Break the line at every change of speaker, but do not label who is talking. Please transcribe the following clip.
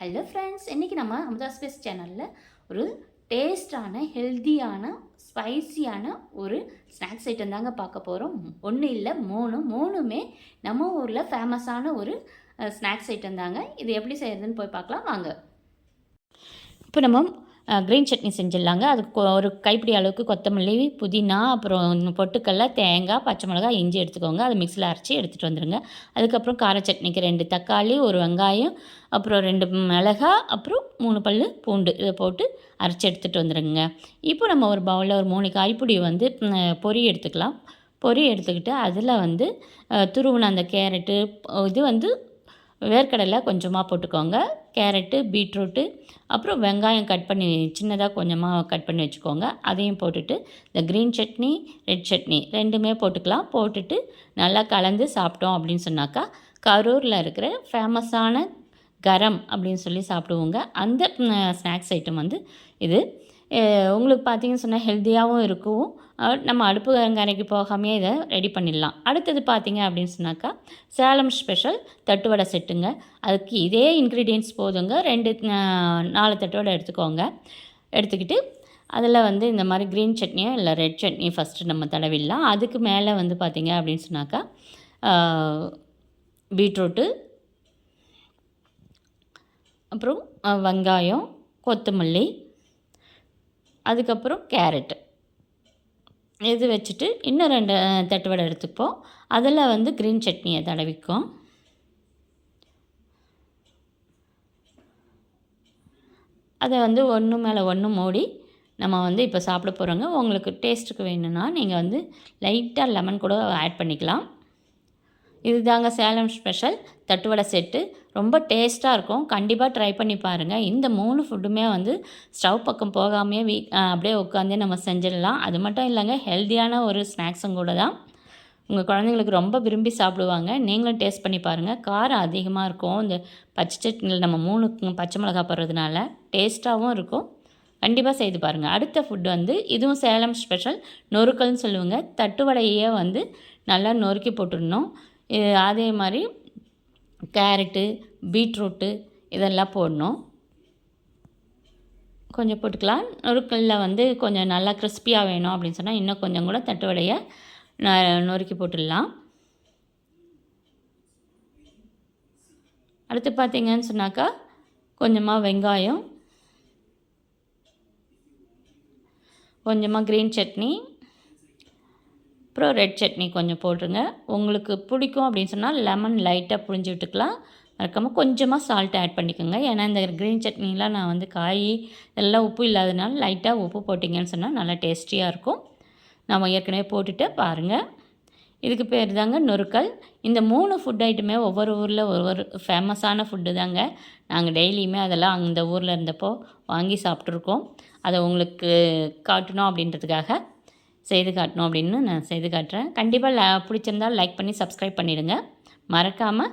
Hello friends இன்றைக்கி நம்ம Amudha space சேனலில் ஒரு டேஸ்டான ஹெல்த்தியான ஸ்பைசியான ஒரு ஸ்நாக்ஸ் ஐட்டம் தாங்க பார்க்க போகிறோம் ஒன்று இல்லை மூணு. மூணுமே நம்ம ஊரில் ஃபேமஸான ஒரு ஸ்நாக்ஸ் ஐட்டம் தாங்க. இது எப்படி செய்யறதுன்னு போய் பார்க்கலாம். வாங்க. இப்போ நம்ம க்ரீன் சட்னி செஞ்சிடலாங்க. அதுக்கு கொ- ஒரு கைப்பிடி அளவுக்கு கொத்தமல்லி புதினா அப்புறம் பொட்டுக்கல்ல தேங்காய் பச்சை மிளகாய் இஞ்சி எடுத்துக்கோங்க. அதை மிக்சியில் அரைச்சி எடுத்துகிட்டு வந்துடுங்க அதுக்கப்புறம் கார சட்னிக்கு ரெண்டு தக்காளி ஒரு வெங்காயம் அப்புறம் ரெண்டு மிளகா அப்புறம் மூணு பல் பூண்டு. இதை போட்டு அரைச்சி எடுத்துகிட்டு வந்துடுங்க இப்போ நம்ம ஒரு பவுலில் ஒரு மூணு காய்ப்பிடி வந்து பொறி பொரி எடுத்துக்கலாம். பொரி எடுத்துக்கிட்டு அதில் வந்து துருவின அந்த கேரட்டு இது வந்து வேர்க்கடலை கொஞ்சமாக போட்டுக்கோங்க. கேரட்டு பீட்ரூட்டு அப்புறம் வெங்காயம் கட் பண்ணி சின்னதாக கொஞ்சமாக கட் பண்ணி வச்சுக்கோங்க. அதையும் போட்டுட்டு இந்த க்ரீன் சட்னி ரெட் சட்னி ரெண்டுமே போட்டுக்கலாம். போட்டுட்டு நல்லா கலந்து சாப்பிட்டோம் அப்படின்னு சொன்னாக்கா கரூரில் இருக்கிற ஃபேமஸான கரம் அப்படின்னு சொல்லி சாப்பிடுவோங்க. அந்த ஸ்நாக்ஸ் ஐட்டம் வந்து இது. உங்களுக்கு பார்த்தீங்கன்னு சொன்னால் ஹெல்த்தியாகவும் இருக்கும். நம்ம அடுப்பு கரைக்கு போகாமே இதை ரெடி பண்ணிடலாம். அடுத்தது பார்த்தீங்க அப்படின்னு சொன்னாக்கா சேலம் ஸ்பெஷல் தட்டுவடை செட்டுங்க. அதுக்கு இதே இன்க்ரீடியன்ட்ஸ் போதுங்க. ரெண்டு நாலு தட்டுவடை எடுத்துக்கோங்க. எடுத்துக்கிட்டு அதில் வந்து இந்த மாதிரி க்ரீன் சட்னியோ இல்லை ரெட் சட்னி ஃபஸ்ட்டு நம்ம தடவிடலாம். அதுக்கு மேலே வந்து பார்த்திங்க அப்படின்னு சொன்னாக்கா பீட்ரூட்டு அப்புறம் வெங்காயம் கொத்தமல்லி அதுக்கப்புறம் கேரட்டு. இது வச்சுட்டு இன்னும் ரெண்டு தட்டு தட்டுவடை எடுத்துப்போம். அதில் வந்து க்ரீன் சட்னியை தடவிக்கும். அதை வந்து ஒன்று மேலே ஒன்று மூடி நம்ம வந்து இப்போ சாப்பிட போகிறோங்க உங்களுக்கு டேஸ்ட்டுக்கு வேணும்னா நீங்கள் வந்து லைட்டாக லெமன் கூட ஆட் பண்ணிக்கலாம். இதுதாங்க சேலம் ஸ்பெஷல். தட்டுவடை செட்டு. ரொம்ப டேஸ்ட்டாக இருக்கும். கண்டிப்பாக ட்ரை பண்ணி பாருங்கள் இந்த மூணு ஃபுட்டுமே வந்து ஸ்டவ் பக்கம் போகாமையே வீ அப்படியே உட்காந்தே நம்ம செஞ்சிடலாம். அது மட்டும் இல்லைங்க ஹெல்த்தியான ஒரு ஸ்நாக்ஸும் கூட தான். உங்கள் குழந்தைங்களுக்கு ரொம்ப விரும்பி சாப்பிடுவாங்க. நீங்களும் டேஸ்ட் பண்ணி பாருங்கள் காரம் அதிகமாக இருக்கும். இந்த பச்சை சட்னியில் நம்ம மூணு பச்சை மிளகா போடுறதுனால டேஸ்ட்டாகவும் இருக்கும். கண்டிப்பாக செய்து பாருங்கள் அடுத்த ஃபுட் வந்து இதுவும் சேலம் ஸ்பெஷல். நொறுக்கல்னு சொல்லுவாங்க. தட்டுவடையே வந்து நல்லா நொறுக்கி போட்டுடணும். அதே மாதிரி கேரட்டு பீட்ரூட்டு இதெல்லாம் போடணும். கொஞ்சம் போட்டுக்கலாம். நொறுக்கல்ல வந்து கொஞ்சம் நல்லா கிறிஸ்பியாக வேணும் அப்படின்னு சொன்னால் இன்னும் கொஞ்சம் கூட தட்டுவடையை ந- நொறுக்கி போட்டுடலாம். அடுத்து பார்த்தீங்கன்னு சொன்னாக்கா கொஞ்சமாக வெங்காயம் கொஞ்சமாக க்ரீன் சட்னி அப்புறம் ரெட் சட்னி கொஞ்சம் போட்டுருங்க. உங்களுக்கு பிடிக்கும் அப்படின்னு சொன்னால் லெமன் லைட்டாக புழிஞ்சு விட்டுக்கலாம். மறக்காமல் கொஞ்சமாக சால்ட் ஆட் பண்ணிக்கோங்க. ஏன்னா இந்த க்ரீன் சட்னிலாம் நான் வந்து காய் எல்லாம் உப்பு இல்லாதனால லைட்டாக உப்பு போட்டிங்கன்னு சொன்னால் நல்லா டேஸ்டியாக இருக்கும். நம்ம ஏற்கனவே போட்டுட்டு பாருங்கள் இதுக்கு பேர் தாங்க நொறுக்கல். இந்த மூணு ஃபுட் ஐட்டமே ஒவ்வொரு ஊரில் ஒவ்வொரு ஃபேமஸான ஃபுட்டு தாங்க. நாங்கள் டெய்லியுமே அதெல்லாம் அந்த ஊரில் இருந்தப்போ வாங்கி சாப்பிட்ருக்கோம் அதை உங்களுக்கு காட்டணும் அப்படின்றதுக்காக. செய்து காட்டணும் அப்படின்னு நான் செய்து காட்டுறேன். கண்டிப்பாக ல பிடிச்சிருந்தால் லைக் பண்ணி சப்ஸ்கிரைப் பண்ணிடுங்க. மறக்காமல்